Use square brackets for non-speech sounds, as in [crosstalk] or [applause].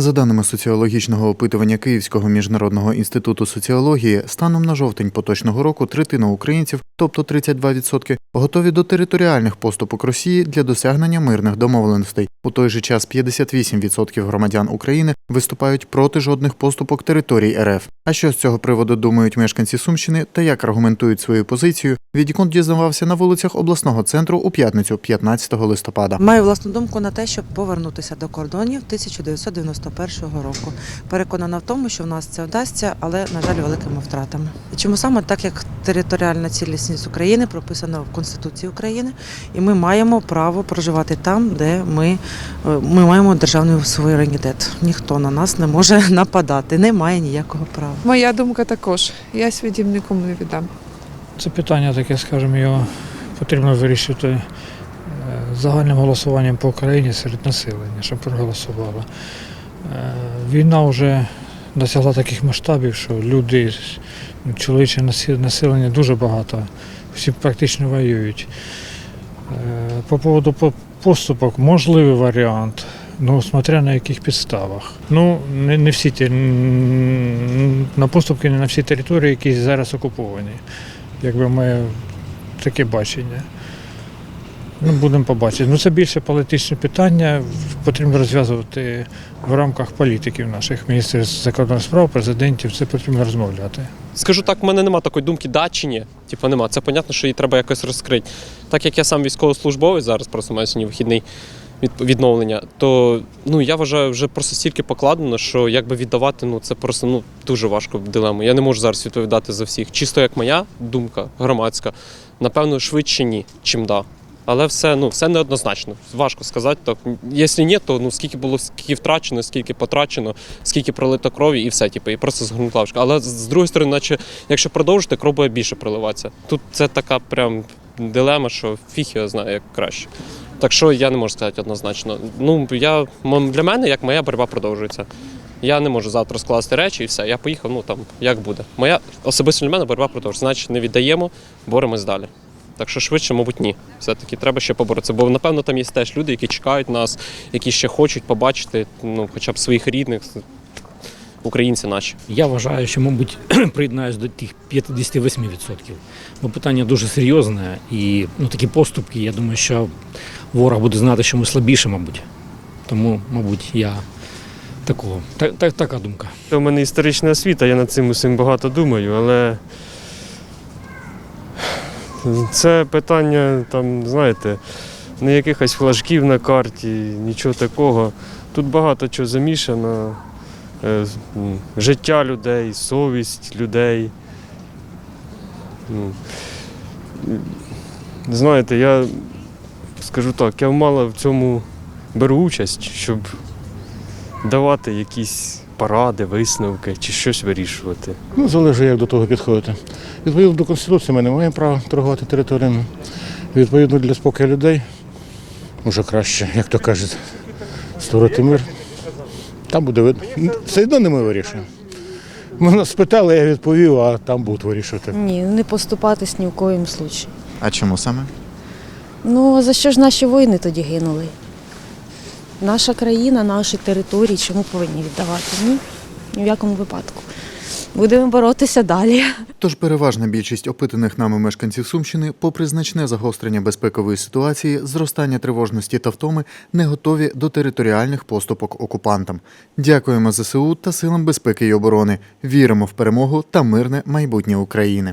За даними соціологічного опитування Київського міжнародного інституту соціології, станом на жовтень поточного року третина українців, тобто 32%, готові до територіальних поступок Росії для досягнення мирних домовленостей. У той же час 58% громадян України виступають проти жодних поступок територій РФ. А що з цього приводу думають мешканці Сумщини та як аргументують свою позицію, Відікон дізнавався на вулицях обласного центру у п'ятницю, 15 листопада. Маю власну думку на те, щоб повернутися до кордонів 1991 року. Переконана в тому, що в нас це вдасться, але на жаль, великими втратами. Чому саме так, як територіальна цілісність України прописана в Конституції України, і ми маємо право проживати там, де ми, е, ми маємо державний суверенітет. Ніхто на нас не може [laughs] нападати, не має ніякого права. Моя думка також. Я свій дім нікому не віддам. Це питання таке, скажімо, його потрібно вирішити е, загальним голосуванням по Україні серед населення, щоб проголосувало. Е, Війна вже досягла таких масштабів, що люди, ну, чоловіче населення дуже багато, всі практично воюють. Е, По поводу поступок, можливий варіант. Ну, смотря на яких підставах. Ну, не, не всі ті, на поступки не на всі території, які зараз окуповані якби моє таке бачення. Ну, будемо побачити. Ну, це більше політичне питання, потрібно розв'язувати в рамках політиків наших міністрів закордонних справ, президентів, це потрібно розмовляти. Скажу так, в мене нема такої думки, да. Типу нема. Це понятно, що її треба якось розкрити. Так як я сам військовослужбовець, зараз просто маю сьогодні вихідний від відновлення, то ну я вважаю, вже просто стільки покладено, що якби віддавати, ну це просто ну дуже важко дилему. Я не можу зараз відповідати за всіх. Чисто як моя думка громадська, напевно, швидше ні, чим да. Але все, ну, все неоднозначно. Важко сказати. Так, якщо ні, то ну скільки було, скільки втрачено, скільки потрачено, скільки пролито крові, і все, типу, і просто згорнута лавочка. Але з другої сторони, наче якщо продовжити, кров буде більше проливатися. Тут це така прям дилема, що фіг його знає як краще. Так що я не можу сказати однозначно. Ну, я, для мене, як моя боротьба продовжується. Я не можу завтра скласти речі і все. Я поїхав, ну там як буде. Моя особисто для мене боротьба продовжується. Значить, не віддаємо, боремось далі. Так що швидше, мабуть, ні. Все-таки треба ще поборотися. Бо напевно там є теж люди, які чекають нас, які ще хочуть побачити, ну, хоча б своїх рідних, українці наші. Я вважаю, що, мабуть, [clears throat] приєднаюсь до тих 58%. Бо питання дуже серйозне і ну, такі поступки, я думаю, що ворог буде знати, що ми слабіше, мабуть. Тому, мабуть, я такого. Так, так, така думка. У мене історична освіта, я над цим усім багато думаю, але це питання, там, знаєте, не якихось флажків на карті, нічого такого. Тут багато чого замішано. Е, Життя людей, совість людей. Ну, Знаєте, я скажу так, я мало в цьому беру участь, щоб давати якісь поради, висновки чи щось вирішувати. Ну, залежить, як до того підходити. Відповідно до Конституції ми не маємо права торгувати територіями. Відповідно для спокою людей, може краще, як то кажуть, створити мир. Там буде видно. Все одно не ми вирішуємо. Мене спитали, я відповів, а там будуть вирішувати. Ні, не поступатись ні в коїм случаї. А чому саме? Ну за що ж наші воїни тоді гинули? Наша країна, наші території, чому повинні віддавати? Ні, ні в якому випадку. Будемо боротися далі. Тож переважна більшість опитаних нами мешканців Сумщини, попри значне загострення безпекової ситуації, зростання тривожності та втоми, не готові до територіальних поступок окупантам. Дякуємо ЗСУ та силам безпеки і оборони. Віримо в перемогу та мирне майбутнє України.